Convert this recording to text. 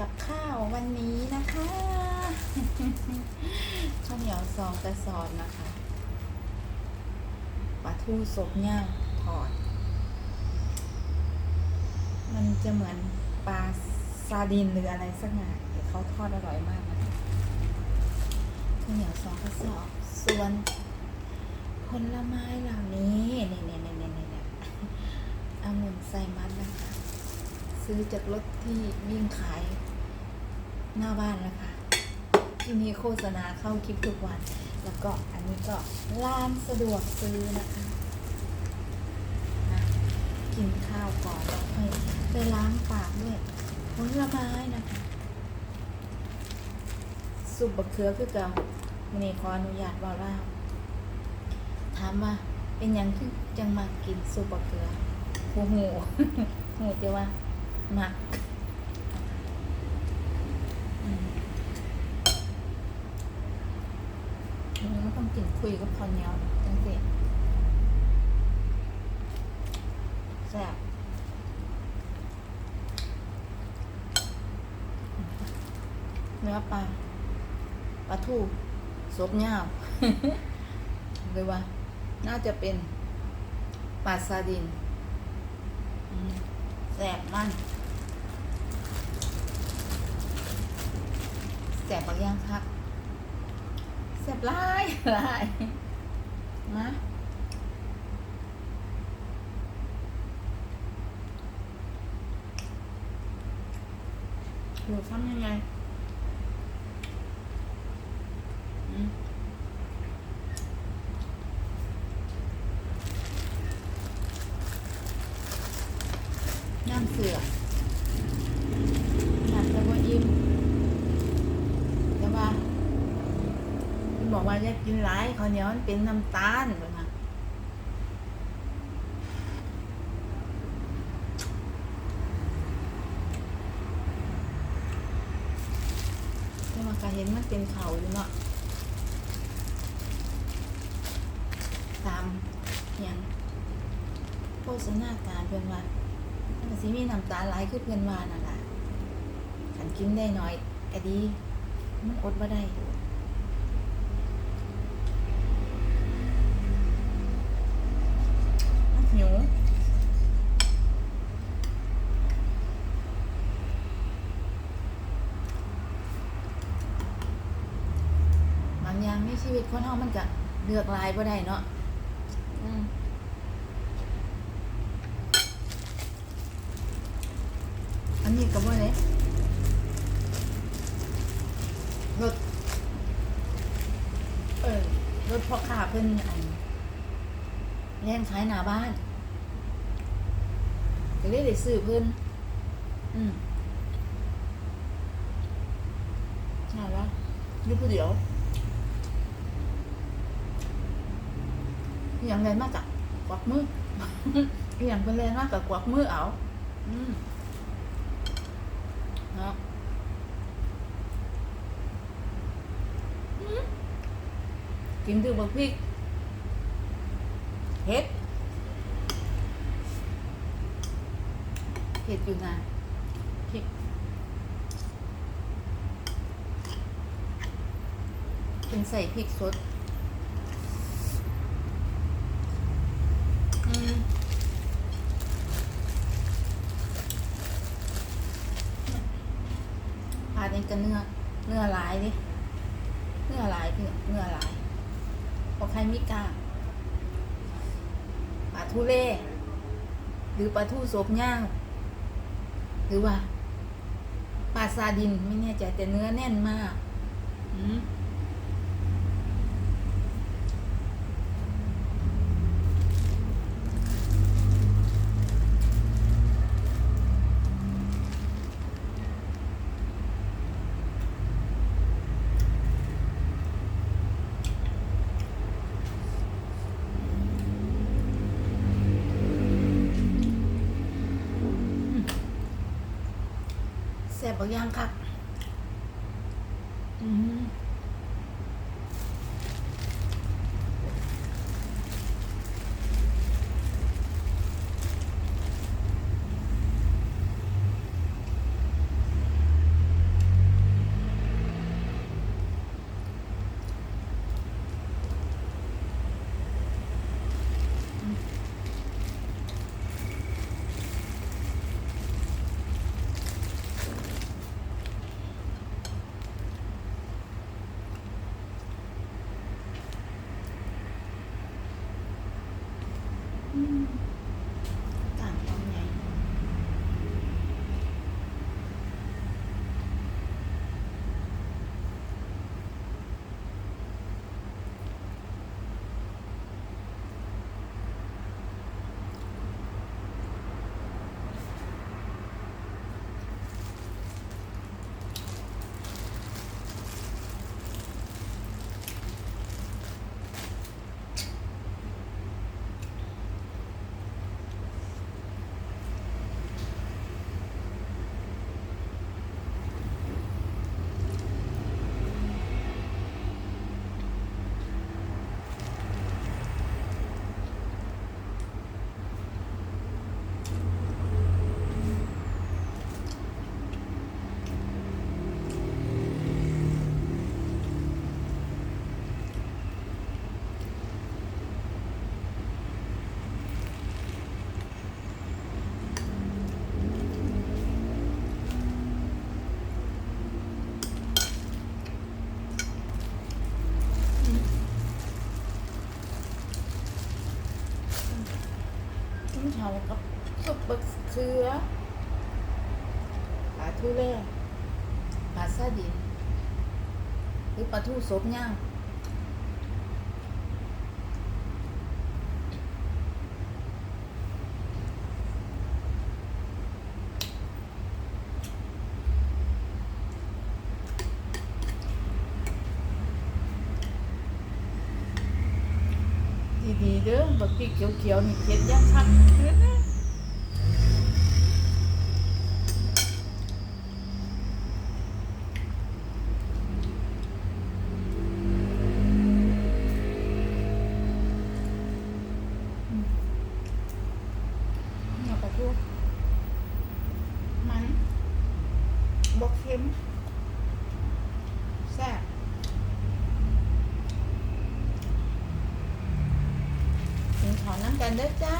กับข้าววันนี้นะคะข้าวเหนียวซองกระสอบนะคะปลาทูสบย่างทอด มันจะเหมือนปลาซาดินหรืออะไรสักอย่างเขาทอดอร่อยมากนะคะข้าวเหนียวซองกระสอบ ส่วนผลไม้เหล่านี้เนี่ยเนี่ยเนี่ยเนี่ยเนี่ยองุ่นไซมัสนะคะ ซื้อจากรถที่วิ่งขาย หน้าบ้านแล้วค่ะที่มีโฆษณาเข้าคลิปทุกวัน แล้วก็อันนี้ก็ร้านสะดวกซื้อนะคะกินข้าวก่อนแล้วค่อยไปล้างปากด้วยผลไม้นะคะสุปบะเขือคือเก่ามันนี่ขออนุญาตว่าเล่าถามว่าเป็นยังที่จังมากินสุปบะเขือหูหูหูเดียวว่ามักอืม กินคุยกับพอเนียจังสิแซ่บเนื้อปลาปลาทูซบเงาเลยว่า น่าจะเป็นปลาซาดินแซ่บมากแสบบางอย่างครับ แสบหลายหลายมาหนูทำยังไง อืมย่างเสืออยากจะว่าอิ่ม แต่ว่าคุณบ อย่ากินหลายข้าวเหนียวมันเป็นน้ำตาลเลยค่ะแต่ว่าก็เห็นมันเป็นเขาอยู่เนาะตามอย่างโฆษณาการเพื่อนว่ามันสิมีน้ำตาลหลายคือเพื่อนว่านั่นแหละขันกินได้น้อยก็ดี มันอดมาได้ หิวบางอย่างในชีวิตคนเฮามันก็เลือกหลายบ่ได้เนาะอืมอันนี้ก็บ่ได้รถเออรถพ่อค้าเพิ่นอัน แล่นขายหน้าบ้านก็เลยได้ซื้อเพิ่นอืมใช่ปะอยู่ผู้เดียวอย่างไรมากอะกวักมืออย่างเป็นแรงมากกับกวักมือเอา อืมเนาะกินดูบักพริก เผ็ด เผ็ดอยู่นะพริกเป็นใส่พริกสดอืมพาดนี่ก็เนื้อ เนื้อหลายดิ เนื้อหลายพี่เนื้อหลายพอใครมีกล้า ทุเล่หรือปลาทูสบย่าง หรือว่าปลาซาดินไม่แน่ใจแต่เนื้อแน่นมาก อืม บบางอย่างครั Mm-hmm. ชิ้นเผากับซุปบักเขือปลาทูเล่ปลาซาดินหรือปลาทูสบย่า ดีๆเด้อบักพริกเขียวๆนี่เผ็ดยังคักเผ็ดนะ หอน้ำกันด้วยจ้า